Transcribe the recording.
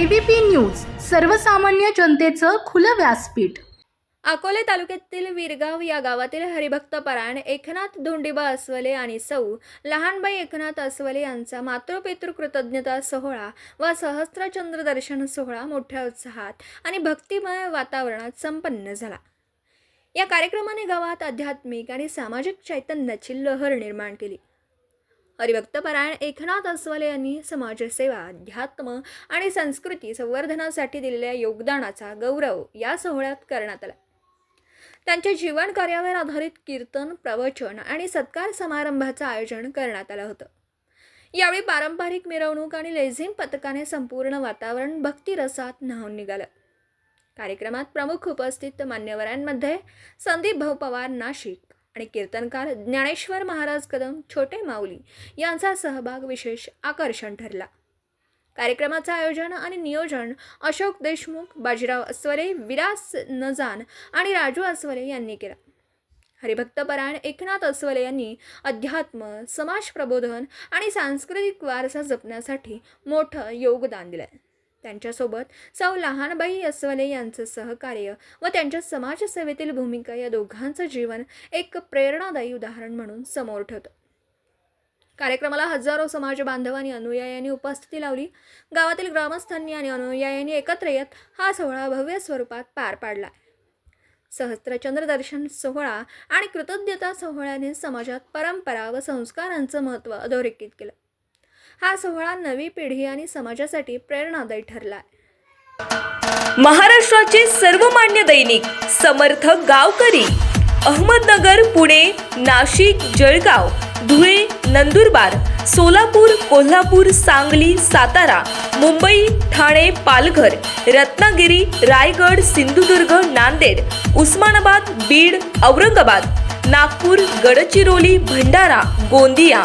ABP news सर्वसामान्य जनतेचं खुलं व्यासपीठ. अकोले तालुक्यातील विरगाव या गावातील हरिभक्त परायण एकनाथ धोंडीबा अस्वले आणि सौ लहानबाई एकनाथ अस्वले यांचा मातृपितृ कृतज्ञता सोहळा व सहस्त्रचंद्र दर्शन सोहळा मोठ्या उत्साहात आणि भक्तिमय वातावरणात संपन्न झाला. या कार्यक्रमाने गावात आध्यात्मिक आणि सामाजिक चैतन्याची लहर निर्माण केली. हरिभक्तपरायण एकनाथ अस्वले यांनी समाजसेवा अध्यात्म आणि संस्कृती संवर्धनासाठी दिलेल्या योगदानाचा गौरव या सोहळ्यात करण्यात आला. त्यांच्या जीवन कार्यावर आधारित कीर्तन प्रवचन आणि सत्कार समारंभाचं आयोजन करण्यात आलं होतं. यावेळी पारंपरिक मिरवणूक आणि लेझिम पथकाने संपूर्ण वातावरण भक्तिरसात न्हावून निघालं. कार्यक्रमात प्रमुख उपस्थित मान्यवरांमध्ये संदीप भाऊ पवार नाशिक आणि कीर्तनकार ज्ञानेश्वर महाराज कदम छोटे माऊली यांचा सहभाग विशेष आकर्षण ठरला. कार्यक्रमाचं आयोजन आणि नियोजन अशोक देशमुख बाजीराव अस्वले विलास नजान आणि राजू अस्वले यांनी केलं. हरिभक्तपरायण एकनाथ अस्वले यांनी अध्यात्म समाज प्रबोधन आणि सांस्कृतिक वारसा जपण्यासाठी मोठं योगदान दिलं त्यांच्यासोबत सौ लहानबाई अस्वले यांचं सहकार्य व त्यांच्या समाजसेवेतील भूमिका या दोघांचं जीवन एक प्रेरणादायी उदाहरण म्हणून समोर ठेवतं. कार्यक्रमाला हजारो समाज बांधवांनी अनुयायांनी उपस्थिती लावली. गावातील ग्रामस्थांनी आणि अनुयायांनी एकत्र येत हा सोहळा भव्य स्वरूपात पार पाडला. सहस्त्रचंद्र दर्शन सोहळा आणि कृतज्ञता सोहळ्याने समाजात परंपरा व संस्कारांचं महत्त्व अधोरेखित केलं. हा सोहळा नवी पिढी आणि समाजासाठी प्रेरणादायी ठरला महाराष्ट्राचे सर्वमान्य दैनिक समर्थ गावकरी अहमदनगर पुणे नाशिक जळगाव धुळे नंदुरबार सोलापूर कोल्हापूर सांगली सातारा मुंबई ठाणे पालघर रत्नागिरी रायगड सिंधुदुर्ग नांदेड उस्मानाबाद बीड औरंगाबाद नागपूर गडचिरोली भंडारा गोंदिया